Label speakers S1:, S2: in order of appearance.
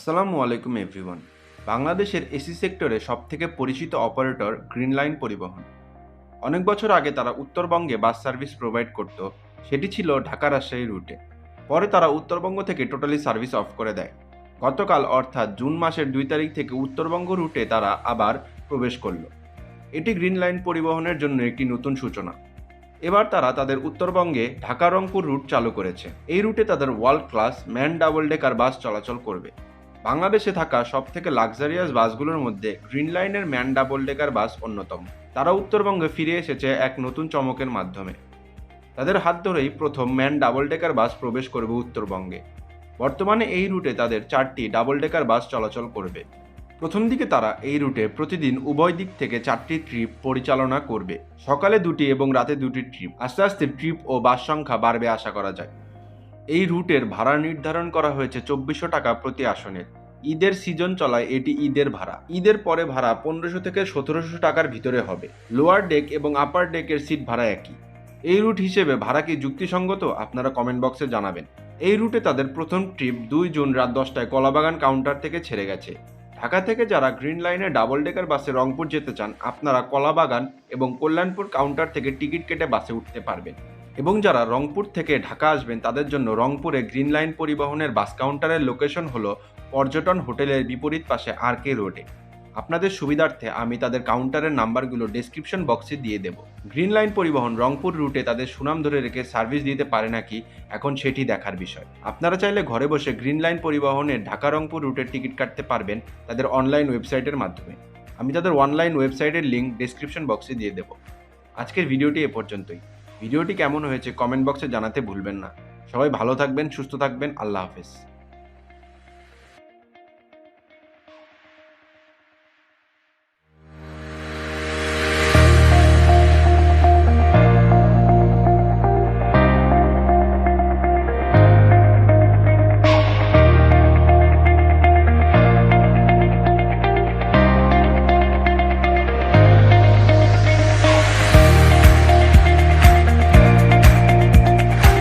S1: আসসালামু আলাইকুম এভরিওয়ান বাংলাদেশের এসি সেক্টরে সবথেকে পরিচিত অপারেটর গ্রিন লাইন পরিবহন। অনেক বছর আগে তারা উত্তরবঙ্গে বাস সার্ভিস প্রোভাইড করত, সেটি ছিল ঢাকা রাজশাহী রুটে। পরে তারা উত্তরবঙ্গ থেকে টোটালি সার্ভিস অফ করে দেয়। গতকাল, অর্থাৎ জুন মাসের দুই তারিখ থেকে উত্তরবঙ্গ রুটে তারা আবার প্রবেশ করল। এটি গ্রিন লাইন পরিবহনের জন্য একটি নতুন সূচনা। এবার তারা তাদের উত্তরবঙ্গে ঢাকা রংপুর রুট চালু করেছে। এই রুটে তাদের ওয়ার্ল্ড ক্লাস ম্যান ডাবল ডেকার বাস চলাচল করবে। বাংলাদেশে থাকা সবথেকে লাক্সারিয়াস বাসগুলোর মধ্যে গ্রিন লাইনের ম্যান ডাবল ডেকার বাস অন্যতম। তারা উত্তরবঙ্গে ফিরে এসেছে এক নতুন চমকের মাধ্যমে। তাদের হাত ধরেই প্রথম ম্যান ডাবল ডেকার বাস প্রবেশ করবে উত্তরবঙ্গে। বর্তমানে এই রুটে তাদের চারটি ডাবল ডেকার বাস চলাচল করবে। প্রথম দিকে তারা এই রুটে প্রতিদিন উভয় দিক থেকে চারটি ট্রিপ পরিচালনা করবে। সকালে দুটি এবং রাতে দুটি ট্রিপ। আস্তে আস্তে ট্রিপ ও বাস সংখ্যা বাড়বে আশা করা যায়। এই রুটের ভাড়া নির্ধারণ করা হয়েছে চব্বিশশো টাকা প্রতি আসনের ঈদের সিজন চলায় এটি ঈদের ভাড়া। ঈদের পরে ভাড়া পনেরোশো থেকে সতেরোশো টাকার ভিতরে হবে। লোয়ার ডেক এবং আপার ডেকের সিট ভাড়া একই। এই রুট হিসেবে ভাড়া কি যুক্তিসঙ্গত? আপনারা কমেন্ট বক্সে জানাবেন। এই রুটে তাদের প্রথম ট্রিপ দুই জুন রাত দশটায় কলাবাগান কাউন্টার থেকে ছেড়ে গেছে। ঢাকা থেকে যারা গ্রিন লাইনে ডাবল ডেকার বাসে রংপুর যেতে চান, আপনারা কলাবাগান এবং কল্যাণপুর কাউন্টার থেকে টিকিট কেটে বাসে উঠতে পারবেন। এবং যারা রংপুর থেকে ঢাকা আসবেন, তাদের জন্য রংপুরে গ্রিন লাইন পরিবহনের বাস কাউন্টারের লোকেশন হলো পর্যটন হোটেলের বিপরীত পাশে আর কে রোডে। আপনাদের সুবিধার্থে আমি তাদের কাউন্টারের নাম্বারগুলো ডেসক্রিপশন বক্সে দিয়ে দেব। গ্রিন লাইন পরিবহন রংপুর রুটে তাদের সুনাম ধরে রেখে সার্ভিস দিতে পারে নাকি, এখন সেটি দেখার বিষয়। আপনারা চাইলে ঘরে বসে গ্রিন লাইন পরিবহনের ঢাকা রংপুর রুটের টিকিট কাটতে পারবেন তাদের অনলাইন ওয়েবসাইটের মাধ্যমে। আমি তাদের অনলাইন ওয়েবসাইটের লিঙ্ক ডেসক্রিপশন বক্সে দিয়ে দেবো। আজকের ভিডিওটি এ পর্যন্তই। ভিডিওটি কেমন হয়েছে কমেন্ট বক্সে জানাতে ভুলবেন না। সবাই ভালো থাকবেন, সুস্থ থাকবেন, আল্লাহ হাফেজ।